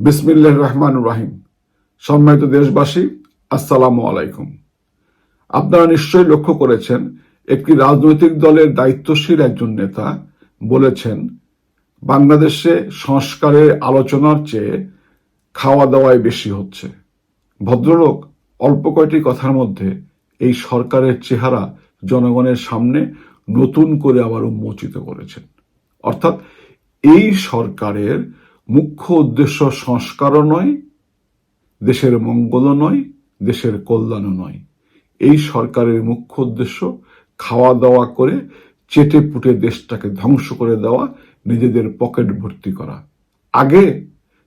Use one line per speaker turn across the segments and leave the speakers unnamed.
বিসমিল্লাহ রহমান রাহিম। সম্মানিত দেশবাসী, আসসালামু আলাইকুম। আপনারা নিশ্চয়ই লক্ষ্য করেছেন, একটি রাজনৈতিক দলের দায়িত্বশীল একজন নেতা বলেছেন, বাংলাদেশে সংস্কারের আলোচনার চেয়ে খাওয়া দাওয়ায় বেশি হচ্ছে। ভদ্রলোক অল্প কয়টি কথার মধ্যে এই সরকারের চেহারা জনগণের সামনে নতুন করে আবার উন্মোচিত করেছেন। অর্থাৎ এই সরকারের মুখ্য উদ্দেশ্য সংস্কারও নয়, দেশের মঙ্গলও নয়, দেশের কল্যাণও নয়। এই সরকারের মুখ্য উদ্দেশ্য খাওয়া দাওয়া করে চেটে পুটে দেশটাকে ধ্বংস করে দেওয়া, নিজেদের পকেট ভর্তি করা। আগে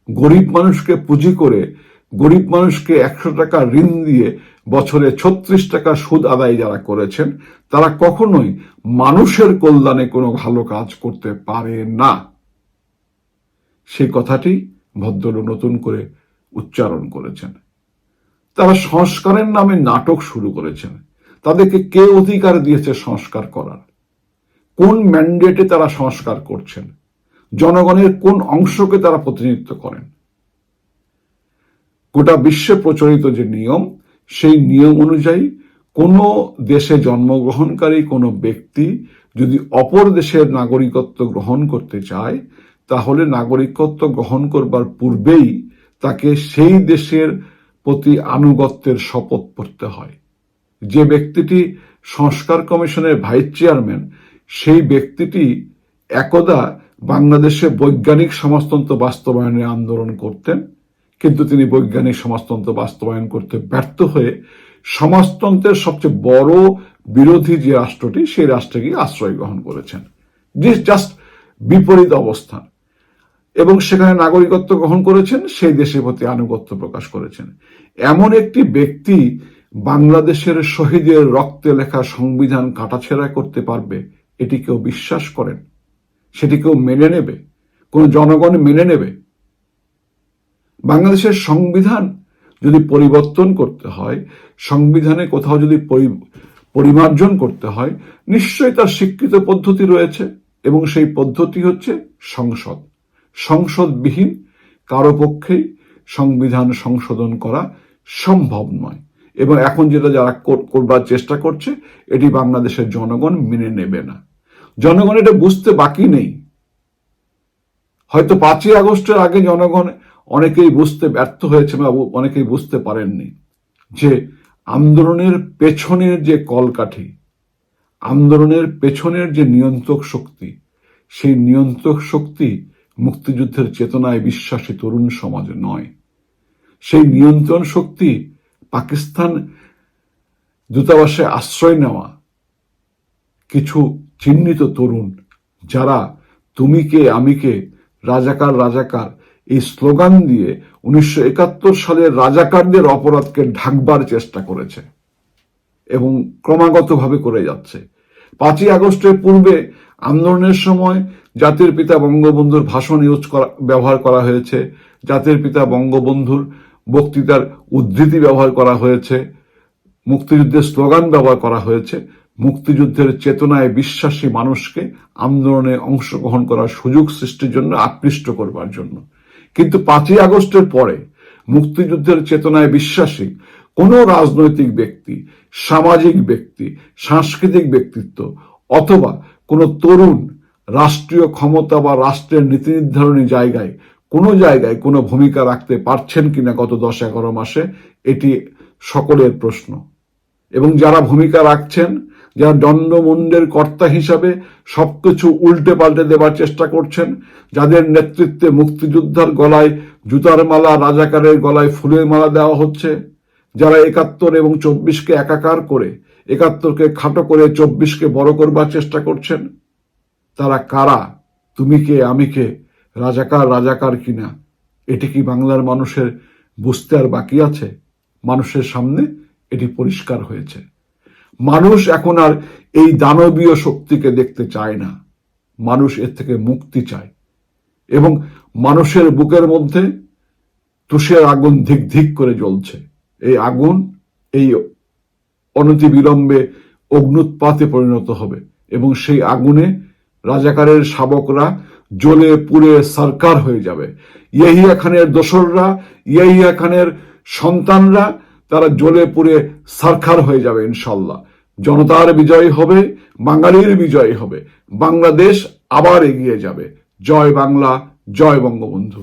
গরিব মানুষকে পুঁজি করে, গরিব মানুষকে একশো টাকা ঋণ দিয়ে বছরে ছত্রিশ টাকা সুদ আদায় যারা করেছেন, তারা কখনোই মানুষের কল্যাণে কোনো ভালো কাজ করতে পারে না। সেই কথাটি ভদ্রলোক নতুন করে উচ্চারণ করেছেন। তারা সংস্কারের নামে নাটক শুরু করেছেন। তাদেরকে কে অধিকার দিয়েছে সংস্কার করার? কোন ম্যান্ডেটে তারা সংস্কার করছেন? জনগণের কোন অংশকে তারা প্রতিনিধিত্ব করেন? গোটা বিশ্বে প্রচলিত যে নিয়ম, সেই নিয়ম অনুযায়ী কোনো দেশে জন্মগ্রহণকারী কোনো ব্যক্তি যদি অপর দেশের নাগরিকত্ব গ্রহণ করতে চায় তাহলে নাগরিকত্ব গ্রহণ করবার পূর্বেই তাকে সেই দেশের প্রতি আনুগত্যের শপথ পড়তে হয়। যে ব্যক্তিটি সংস্কার কমিশনের ভাইস চেয়ারম্যান, সেই ব্যক্তিটি একদা বাংলাদেশে বৈজ্ঞানিক সমাজতন্ত্র বাস্তবায়নে আন্দোলন করতেন, কিন্তু তিনি বৈজ্ঞানিক সমাজতন্ত্র বাস্তবায়ন করতে ব্যর্থ হয়ে সমাজতন্ত্রের সবচেয়ে বড় বিরোধী যে রাষ্ট্রটি, সেই রাষ্ট্রকে আশ্রয় গ্রহণ করেছেন। জাস্ট বিপরীত অবস্থান। এবং সেখানে নাগরিকত্ব গ্রহণ করেছেন, সেই দেশের প্রতি আনুগত্য প্রকাশ করেছেন। এমন একটি ব্যক্তি বাংলাদেশের শহীদের রক্তে লেখা সংবিধান কাটাছেড়া করতে পারবে, এটি কেউ বিশ্বাস করেন? সেটি কেউ মেনে নেবে? কোন জনগণ মেনে নেবে? বাংলাদেশের সংবিধান যদি পরিবর্তন করতে হয়, সংবিধানে কোথাও যদি পরিমার্জন করতে হয়, নিশ্চয়ই তার স্বীকৃত পদ্ধতি রয়েছে এবং সেই পদ্ধতি হচ্ছে সংসদ। সংসদবিহীন, কারও পক্ষেই সংবিধান সংশোধন করা সম্ভব নয়। এবং এখন যেটা যারা করবার চেষ্টা করছে, এটি বাংলাদেশের জনগণ মেনে নেবে না। জনগণ এটা বুঝতে বাকি নেই। হয়তো পাঁচই আগস্টের আগে জনগণ অনেকেই বুঝতে ব্যর্থ হয়েছে বা অনেকেই বুঝতে পারেননি যে আন্দোলনের পেছনের যে কলকাঠি, আন্দোলনের পেছনের যে নিয়ন্ত্রক শক্তি, সেই নিয়ন্ত্রক শক্তি মুক্তিযুদ্ধের চেতনায় বিশ্বাসী তরুণ সমাজ নয়। সেই নিয়ন্ত্রণ শক্তি পাকিস্তান দূতাবাসে আশ্রয় নেওয়া কিছু চিহ্নিত তরুণ, যারা তুমি কে, আমি কে, রাজাকার রাজাকার এই স্লোগান দিয়ে উনিশশো একাত্তর সালের রাজাকারদের অপরাধকে ঢাকবার চেষ্টা করেছে এবং ক্রমাগতভাবে করে যাচ্ছে। পাঁচই আগস্টের পূর্বে আন্দোলনের সময় জাতির পিতা বঙ্গবন্ধুর ভাষণ ইউজ করা, ব্যবহার করা হয়েছে। জাতির পিতা বঙ্গবন্ধুর বক্তৃতার উদ্ধৃতি ব্যবহার করা হয়েছে। মুক্তিযুদ্ধের স্লোগান ব্যবহার করা হয়েছে। মুক্তিযুদ্ধের চেতনায় বিশ্বাসী মানুষকে আন্দোলনে অংশগ্রহণ করার সুযোগ সৃষ্টির জন্য আকৃষ্ট করবার জন্য। কিন্তু পাঁচই আগস্টের পরে মুক্তিযুদ্ধের চেতনায় বিশ্বাসী কোন রাজনৈতিক ব্যক্তি, সামাজিক ব্যক্তি, সাংস্কৃতিক ব্যক্তিত্ব অথবা কোনো তরুণ রাষ্ট্রীয় ক্ষমতা বা রাষ্ট্রের নীতি নির্ধারণী জায়গায় কোনো জায়গায় কোনো ভূমিকা রাখতে পারছেন কিনা গত দশ এগারো মাসে, এটি সকলের প্রশ্ন। এবং যারা ভূমিকা রাখছেন, যারা দণ্ডমুণ্ডের কর্তা হিসাবে সবকিছু উল্টে পাল্টে দেবার চেষ্টা করছেন, যাদের নেতৃত্বে মুক্তিযোদ্ধার গলায় জুতার মালা, রাজাকারের গলায় ফুলের মালা দেওয়া হচ্ছে, যারা একাত্তর এবং চব্বিশকে একাকার করে একাত্তরকে খাটো করে চব্বিশকে বড় করবার চেষ্টা করছেন। তারা কারা? তুমি কে, আমি কে? রাজাকার রাজাকার কিনা? এটি কি বাংলার মানুষের বুঝতে আর বাকি আছে? মানুষের সামনে এটি পরিষ্কার হয়েছে। মানুষ এখন আর এই দানবীয় শক্তিকে দেখতে চায় না। মানুষ এর থেকে মুক্তি চায়। এবং মানুষের বুকের মধ্যে তুষের আগুন ধিক ধিক করে জ্বলছে। এই আগুন, এই অনতি বিলম্বে অগ্নুৎপাতে পরিণত হবে এবং সেই আগুনে রাজাকারের শাবকরা জ্বলে পুড়ে সরকার হয়ে যাবে। ইয়াহিয়া খানের দোসররা, ইয়াহিয়া খানের সন্তানরা, তারা জ্বলে পুড়ে সরকার হয়ে যাবে ইনশাল্লাহ জনতার বিজয় হবে, বাঙালির বিজয় হবে। বাংলাদেশ আবার এগিয়ে যাবে। জয় বাংলা, জয় বঙ্গবন্ধু।